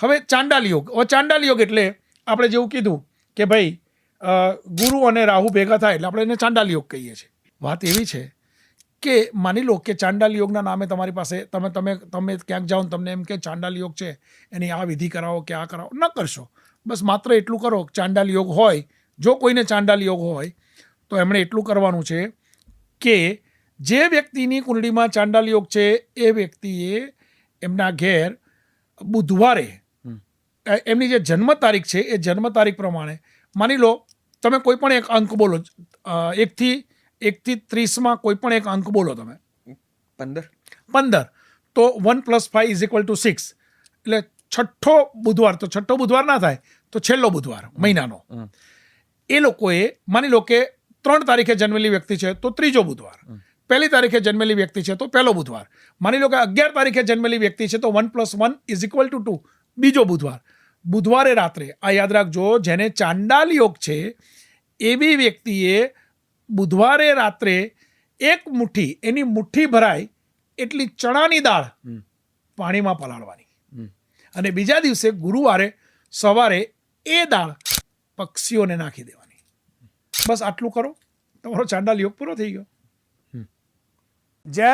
હવે ચાંડાલ યોગ હવે ચાંડાલ યોગ એટલે આપણે જેવું કીધું કે ભાઈ ગુરુ અને રાહુ ભેગા થાય એટલે આપણે એને ચાંડાલ યોગ કહીએ છીએ. વાત એવી છે કે માની લો કે ચાંડાલ યોગના નામે તમારી પાસે, તમે તમે તમે ક્યાંક જાઓ તમને એમ કે ચાંડાલ યોગ છે, એની આ વિધિ કરાવો કે આ કરાવો, ન કરશો. બસ માત્ર એટલું કરો ચાંડાલ યોગ હોય, જો કોઈને ચાંડાલ યોગ હોય, તો એમણે એટલું કરવાનું છે કે જે વ્યક્તિની કુંડળીમાં ચાંડાલ યોગ છે, એ વ્યક્તિએ એમના ઘેર બુધવારે એમની જે જન્મ તારીખ છે એ જન્મ તારીખ પ્રમાણે માની લો તમે કોઈ પણ એક અંક બોલો એકથી એકથી ત્રીસમાં કોઈ પણ એક અંક બોલો તમે. પંદર. પંદર. તો one plus five is equal to six. એટલે છઠ્ઠો બુધવાર તો છઠ્ઠો બુધવાર ના થાય તો છેલ્લો બુધવાર મહિનાનો. એ લોકોએ માની લો કે ત્રણ તારીખે જન્મેલી વ્યક્તિ છે તો ત્રીજો બુધવાર. પહેલી તારીખે જન્મેલી વ્યક્તિ છે તો પહેલો બુધવાર. માની લો કે અગિયાર તારીખે જન્મેલી વ્યક્તિ છે તો one plus one is equal to two બીજો બુધવાર. બુધવારે રાત્રે આ યાદ રાખજો જેને ચાંડાલ યોગ છે એવી વ્યક્તિએ બુધવારે રાત્રે એક મુઠ્ઠી એની મુઠ્ઠી ભરાય એટલી ચણાની દાળ પાણીમાં પલાળવાની. અને બીજા દિવસે ગુરુવારે સવારે એ દાળ પક્ષીઓને નાખી દેવાની. બસ આટલું કરો. તમારો ચાંડાલ યોગ પૂરો થઈ ગયો. જય